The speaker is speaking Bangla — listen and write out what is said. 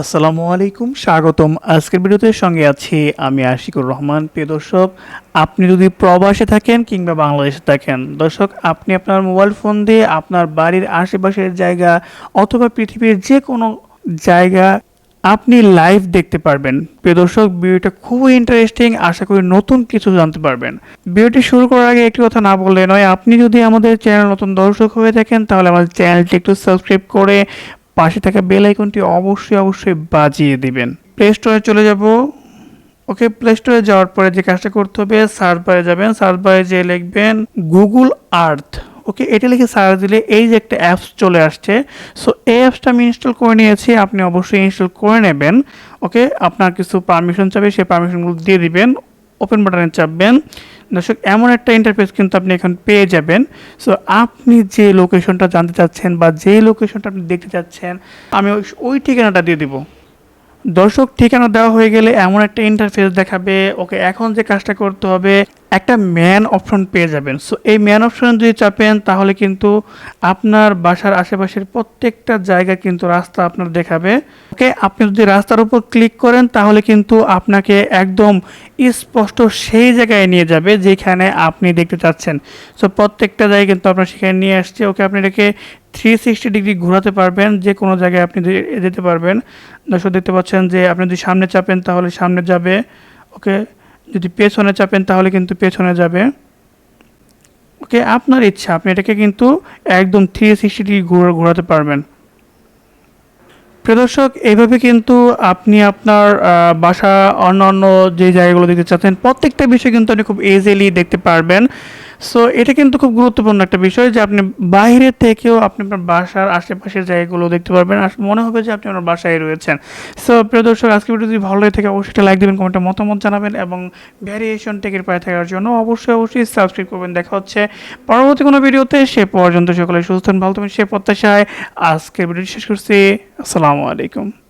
আসসালামু আলাইকুম, স্বাগতম। আজকের ভিডিওতে সঙ্গে আছি আমি আশিকুর রহমান। প্রিয় দর্শক, আপনি যদি প্রবাসে থাকেন কিংবা বাংলাদেশে থাকেন, দর্শক, আপনি আপনার মোবাইল ফোন দিয়ে আপনার বাড়ির আশেপাশের জায়গা অথবা পৃথিবীর যে কোনো জায়গা আপনি লাইভ দেখতে পারবেন। প্রিয় দর্শক, ভিডিওটা খুবই ইন্টারেস্টিং আশা করি নতুন কিছু জানতে পারবেন। ভিডিওটি শুরু করার আগে একটি কথা না বললে নয়, আপনি যদি আমাদের চ্যানেল নতুন দর্শক হয়ে থাকেন, তাহলে আমাদের চ্যানেলটি একটু সাবস্ক্রাইব করে পাশে থাকা বেল আইকনটি অবশ্যই অবশ্যই বাজিয়ে দিবেন। প্লে স্টোরে চলে যাব। ওকে প্লে স্টোরে যাওয়ার পরে যে কাজটা করতে হবে সার্চ বারে যাবেন। সার্চ বারে যে লিখবেন গুগল আর্থ ওকে এটা লিখে সার্চ দিলে এই যে একটা অ্যাপস চলে আসছে সো এই অ্যাপসটা আমি ইনস্টল করে নিয়েছি, আপনি অবশ্যই ইনস্টল করে নেবেন। ওকে আপনার কিছু পারমিশন চাবে সেই পারমিশনগুলো দিয়ে দিবেন। ওপেন বাটনে চাপবেন। দর্শক, এমন একটা ইন্টারফেস কিন্তু আপনি এখন পেয়ে যাবেন। সো আপনি যে লোকেশনটা জানতে চাচ্ছেন বা যে লোকেশনটা আপনি দেখতে চাচ্ছেন, আমি ওই- ঠিকানাটা দিয়ে দিব। দর্শক, ঠিকানা দেওয়া হয়ে গেলে এমন একটা ইন্টারফেস দেখাবে, ওকে, এখন যে কাজটা করতে হবে একটা ম্যান অপশন পেয়ে যাবেন। সো এই ম্যান অপশন যদি চাপেন, তাহলে কিন্তু আপনার বাসার আশেপাশের প্রত্যেকটা জায়গা কিন্তু রাস্তা আপনার দেখাবে। ওকে আপনি যদি রাস্তার উপর ক্লিক করেন, তাহলে কিন্তু আপনাকে একদম স্পষ্ট সেই জায়গায় নিয়ে যাবে যেখানে আপনি দেখতে চাচ্ছেন। সো প্রত্যেকটা জায়গায় কিন্তু আপনার সেখানে নিয়ে আসছে। ওকে আপনি এটাকে থ্রি সিক্সটি ডিগ্রি ঘোরাতে পারবেন, যে কোনো জায়গায় আপনি যেতে পারবেন। দর্শক দেখতে পাচ্ছেন যে, আপনি যদি সামনে চাপেন, তাহলে সামনে যাবে। ওকে যদি পেছনে চাপেন তাহলে কিন্তু পেছনে যাবে। ওকে, আপনার ইচ্ছা, আপনি এটাকে কিন্তু একদম থ্রি সিক্সটি ডিগ্রি ঘোরাতে পারবেন। প্রদর্শক এইভাবে কিন্তু আপনি আপনার বাসা অন্য অন্য যে জায়গাগুলো দেখতে চাচ্ছেন, প্রত্যেকটা বিষয় কিন্তু আপনি খুব ইজিলি দেখতে পারবেন। সো এটা কিন্তু খুব গুরুত্বপূর্ণ একটা বিষয় যে আপনি বাইরে থেকেও আপনি আপনার বাসার আশেপাশের জায়গাগুলো দেখতে পারবেন। আর মনে হবে যে আপনি আপনার বাসায় রয়েছেন। সো প্রিয় দর্শক, আজকে ভিডিও যদি ভালো লাগে থাকে, অবশ্যই লাইক দেবেন, কমেন্টে মতামত জানাবেন এবং ভ্যারিয়েশন টেকের পায়ে থাকার জন্য অবশ্যই অবশ্যই সাবস্ক্রাইব করবেন। দেখা হচ্ছে পরবর্তী কোনো ভিডিওতে। সে পর্যন্ত সকলে সুস্থ ভালো থাকবেন সে প্রত্যাশায় আজকের ভিডিও শেষ করছি। আসসালামু আলাইকুম।